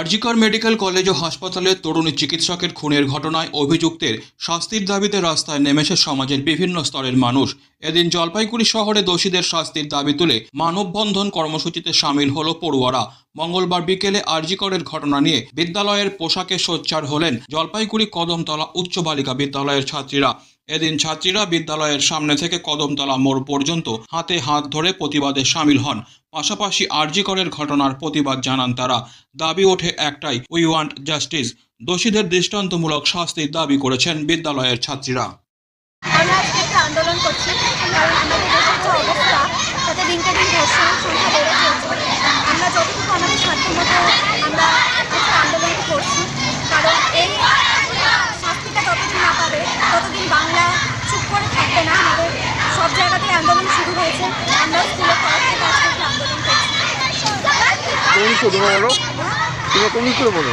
RG Kar medical college ও হাসপাতালে তরুণী চিকিৎসকের খুনের ঘটনায় অভিযুক্তের শাস্তির দাবিতে রাস্তায় নেমেছে সমাজের বিভিন্ন স্তরের মানুষ। এদিন জলপাইগুড়ি শহরে দোষীদের শাস্তির দাবি তুলে মানববন্ধন কর্মসূচিতে সামিল হলো পড়ুয়ারা। মঙ্গলবার বিকেলে আরজিকরের ঘটনা নিয়ে বিদ্যালয়ের পোশাকে সোচ্চার হলেন জলপাইগুড়ি কদমতলা উচ্চ বালিকা বিদ্যালয়ের ছাত্রীরা। এদিন ছাত্রীরা বিদ্যালয়ের সামনে থেকে কদমতলা মোড় পর্যন্ত হাতে হাত ধরে প্রতিবাদে সামিল হন। পাশাপাশি আরজিকরের ঘটনার প্রতিবাদ জানান তারা। দাবি ওঠে একটাই উই ওয়ান্ট জাস্টিস দোষীদের দৃষ্টান্তমূলক শাস্তির দাবি করেছেন বিদ্যালয়ের ছাত্রীরা। হয়েছে। আমরা তরফ থেকে আজকে করছি। কোন স্কুল স্কুলে বলো?